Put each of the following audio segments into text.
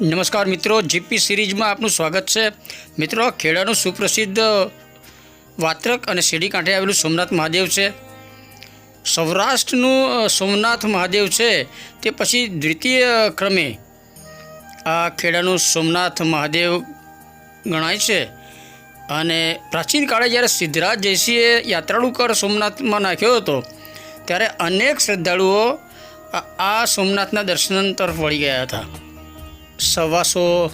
નમસ્કાર મિત્રો, જીપી સિરીઝમાં આપનું સ્વાગત છે. મિત્રો, ખેડાનું સુપ્રસિદ્ધ વાત્રક અને શેરડી કાંઠે આવેલું સોમનાથ મહાદેવ છે. સૌરાષ્ટ્રનું સોમનાથ મહાદેવ છે તે પછી દ્વિતીય ક્રમે આ ખેડાનું સોમનાથ મહાદેવ ગણાય છે. અને પ્રાચીન કાળે જ્યારે સિદ્ધરાજ જયસિંહે યાત્રાળુ કર સોમનાથમાં નાખ્યો હતો, ત્યારે અનેક શ્રદ્ધાળુઓ આ સોમનાથના દર્શન તરફ વળી ગયા હતા. સવાસો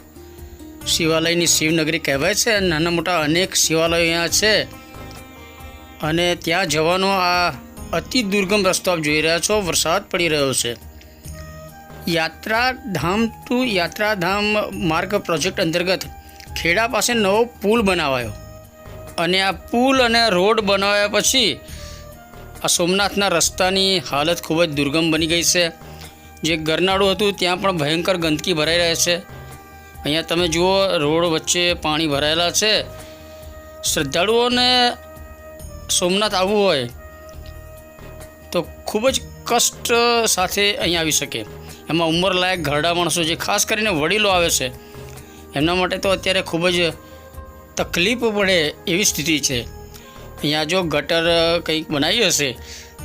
શિવાલયની શિવનગરી કહેવાય છે. અને નાના મોટા અનેક શિવાલયો અહીંયા છે. અને ત્યાં જવાનો આ અતિ દુર્ગમ રસ્તો આપ જોઈ રહ્યા છો. વરસાદ પડી રહ્યો છે. યાત્રાધામ ટુ યાત્રાધામ માર્ગ પ્રોજેક્ટ અંતર્ગત ખેડા પાસે નવો પુલ બનાવાયો. અને આ પુલ અને રોડ બનાવ્યા પછી આ સોમનાથના રસ્તાની હાલત ખૂબ જ દુર્ગમ બની ગઈ છે. જે ગરનાળું હતું, ત્યાં પણ ભયંકર ગંદકી ભરાઈ રહે છે. અહીંયા તમે જુઓ, રોડ વચ્ચે પાણી ભરાયેલા છે. શ્રદ્ધાળુઓને સોમનાથ આવવું હોય, તો ખૂબ જ કષ્ટ સાથે અહીં આવી શકે. એમાં ઉંમરલાયક ઘરડા માણસો જે ખાસ કરીને વડીલો આવે છે. એમના માટે તો અત્યારે ખૂબ જ તકલીફ પડે એવી સ્થિતિ છે. અહીંયા જો ગટર કંઈક બનાવી હશે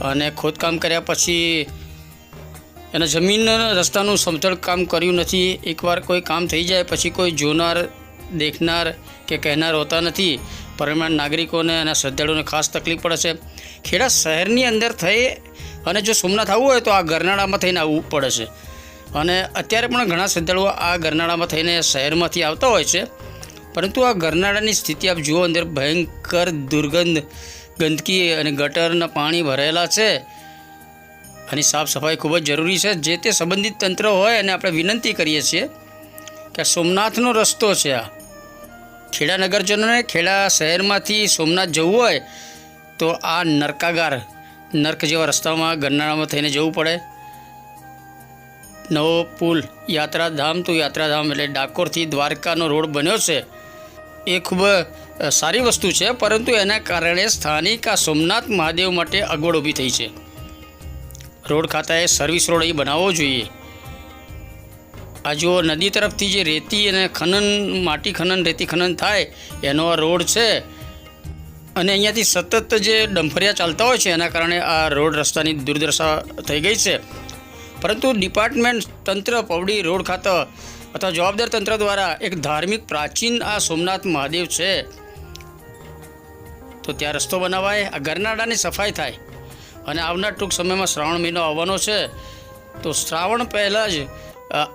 અને ખોદકામ કર્યા પછી એના જમીન રસ્તાનું સમતળ કામ કર્યું નથી. એકવાર કોઈ કામ થઈ જાય, પછી કોઈ જોનાર, દેખનાર કે કહેનાર હોતા નથી. પરિણામ નાગરિકોને અને શ્રદ્ધાળુઓને ખાસ તકલીફ પડે છે. ખેડા શહેરની અંદર થઈ અને જો સોમનાથ આવવું હોય તો આ ગરનાળામાં થઈને આવવું પડે છે. અને અત્યારે પણ ઘણા શ્રદ્ધાળુઓ આ ગરનાળામાં થઈને શહેરમાંથી આવતા હોય છે. પરંતુ આ ગરનાળાની સ્થિતિ આપ જુઓ, અંદર ભયંકર દુર્ગંધ, ગંદકી અને ગટરના પાણી ભરેલા છે. આની સાફ સફાઈ ખૂબ જ જરૂરી છે. જે તે સંબંધિત તંત્ર હોય અને આપણે વિનંતી કરીએ છીએ કે સોમનાથનો રસ્તો છે આ. ખેડા નગરજનોને ખેડા શહેરમાંથી સોમનાથ જવું હોય તો આ નરકાગાર, નર્ક જેવા રસ્તામાં ગરનાળામાં થઈને જવું પડે. નવો પુલ યાત્રાધામ તો યાત્રાધામ એટલે ડાકોરથી દ્વારકાનો રોડ બન્યો છે. એ ખૂબ સારી વસ્તુ છે, પરંતુ એના કારણે સ્થાનિક આ સોમનાથ મહાદેવ માટે અગવડ ઊભી થઈ છે. રોડ ખાતાએ સર્વિસ રોડ અહીં બનાવવો જોઈએ. આ જો નદી તરફથી જે રેતી અને ખનન, માટી ખનન, રેતી ખનન થાય, એનો આ રોડ છે. અને અહીંયાથી સતત જે ડંફરિયા ચાલતા હોય છે, એના કારણે આ રોડ રસ્તાની દુર્દશા થઈ ગઈ છે. પરંતુ ડિપાર્ટમેન્ટ તંત્ર પવડી રોડ ખાતા અથવા જવાબદાર તંત્ર દ્વારા એક ધાર્મિક પ્રાચીન આ સોમનાથ મહાદેવ છે. તો ત્યાં રસ્તો બનાવાય, આ ગરનાળાની સફાઈ થાય. અને આવનાર ટૂંક સમયમાં શ્રાવણ મહિનો આવવાનો છે, તો શ્રાવણ પહેલાં જ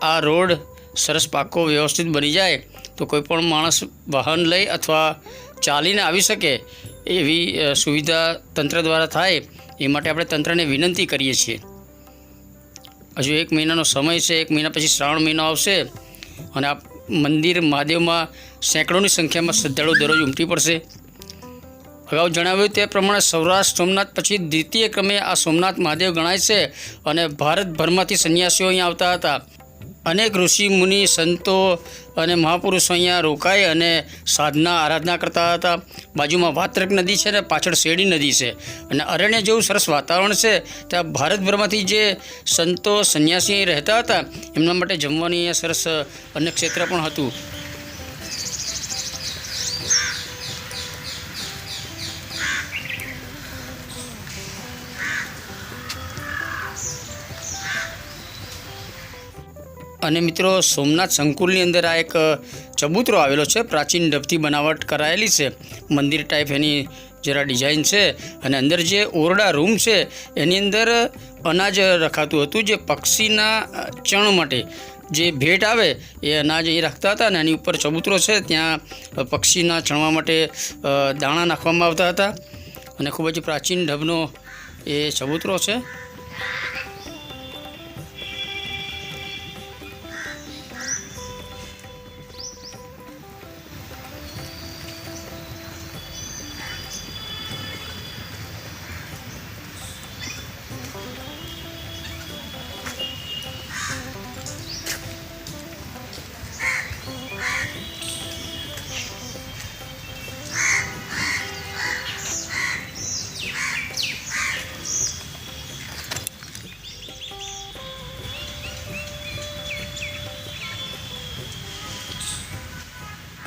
આ રોડ સરસ પાકો વ્યવસ્થિત બની જાય, તો કોઈ પણ માણસ વાહન લઈ અથવા ચાલીને આવી શકે એવી સુવિધા તંત્ર દ્વારા થાય, એ માટે આપણે તંત્રને વિનંતી કરીએ છીએ. હજુ એક મહિનાનો સમય છે, એક મહિના પછી શ્રાવણ મહિનો આવશે, અને આ મંદિર મહાદેવમાં સેંકડોની સંખ્યામાં શ્રદ્ધાળુ દરરોજ ઉમટી પડશે. અગાઉ જણાવ્યું તે પ્રમાણે સૌરાષ્ટ્ર, સોમનાથ પછી દ્વિતીય ક્રમે આ સોમનાથ મહાદેવ ગણાય છે અને ભારતભરમાંથી સંન્યાસીઓ અહીંયા આવતા હતા. અનેક ઋષિ, મુનિ, સંતો અને મહાપુરુષો અહીંયા રોકાઈ અને સાધના આરાધના કરતા હતા. બાજુમાં વાત્રક નદી છે ને પાછળ શેરડી નદી છે અને અરણ્ય જેવું સરસ વાતાવરણ છે. ત્યાં ભારતભરમાંથી જે સંતો, સંન્યાસી રહેતા હતા, એમના માટે જમવાની અહીંયા સરસ અન્ય ક્ષેત્ર પણ હતું. અને મિત્રો સોમનાથ સંકુલની અંદર આ એક ચબૂતરો આવેલો છે. પ્રાચીન ડબથી બનાવટ કરાયેલી છે. મંદિર ટાઈપ એની જરા ડિઝાઇન છે અને અંદર જે ઓરડા રૂમ છે, એની અંદર અનાજ રખાતું હતું જે પક્ષીના ચણ માટે. જે ભેટ આવે એ અનાજ અહીં રાખતા હતા અને એની ઉપર ચબૂતરો છે. ત્યાં પક્ષીના ચણવા માટે દાણા નાખવામાં આવતા હતા. અને ખૂબ જ પ્રાચીન ઢબનો એ ચબૂતરો છે.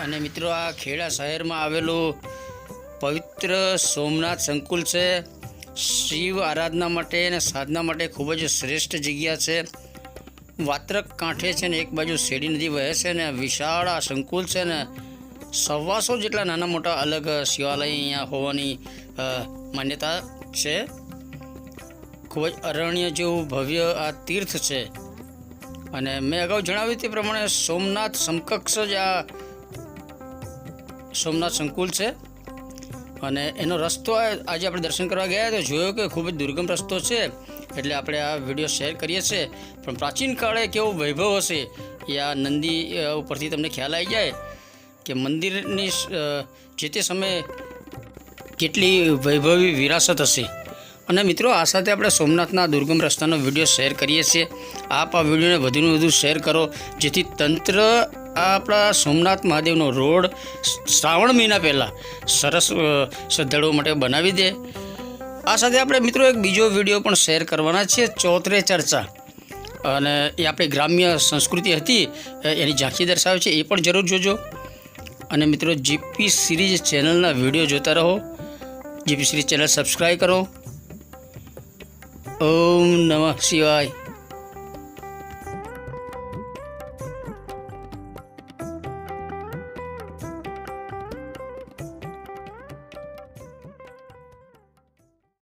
અને મિત્રો, આ ખેડા શહેરમાં આવેલું પવિત્ર સોમનાથ સંકુલ છે. શિવ આરાધના માટે અને સાધના માટે ખૂબ જ શ્રેષ્ઠ જગ્યા છે. વાત્રક કાંઠે છે ને એક બાજુ શેરડી નદી વહે છે ને વિશાળ આ સંકુલ છે ને સવાસો જેટલા નાના મોટા અલગ શિવાલય અહીંયા હોવાની માન્યતા છે. ખૂબ જ અરણ્ય જેવું ભવ્ય આ તીર્થ છે. અને મેં અગાઉ જણાવ્યું તે પ્રમાણે સોમનાથ સમકક્ષ જ આ સોમનાથ સંકુલ છે. અને એનો રસ્તો આજે આપણે દર્શન કરવા ગયા તો જોયો કે ખૂબ જ દુર્ગમ રસ્તો છે. એટલે આપણે આ વીડિયો શેર કરીએ છીએ. પણ પ્રાચીન કાળે કેવો વૈભવ હશે એ આ નંદી ઉપરથી તમને ખ્યાલ આવી જાય કે મંદિરની જે તે સમયે કેટલી વૈભવી વિરાસત હશે. અને મિત્રો, આ સાથે આપણે સોમનાથના દુર્ગમ રસ્તાનો વીડિયો શેર કરીએ છીએ. આપ આ વિડીયોને વધુને વધુ શેર કરો, જેથી તંત્ર આપણા સોમનાથ મહાદેવનો રોડ શ્રાવણ મહિના પહેલાં સરસ શ્રદ્ધાળુઓ માટે બનાવી દે. આ સાથે આપણે મિત્રો એક બીજો વીડિયો પણ શેર કરવાના છીએ ચોતરે ચર્ચા. અને એ આપણી ગ્રામ્ય સંસ્કૃતિ હતી એની ઝાંખી દર્શાવે છે, એ પણ જરૂર જોજો. અને મિત્રો જીપી સિરીઝ ચેનલના વીડિયો જોતા રહો. જીપી સિરીઝ ચેનલ સબસ્ક્રાઈબ કરો. ઓમ નમઃ શિવાય.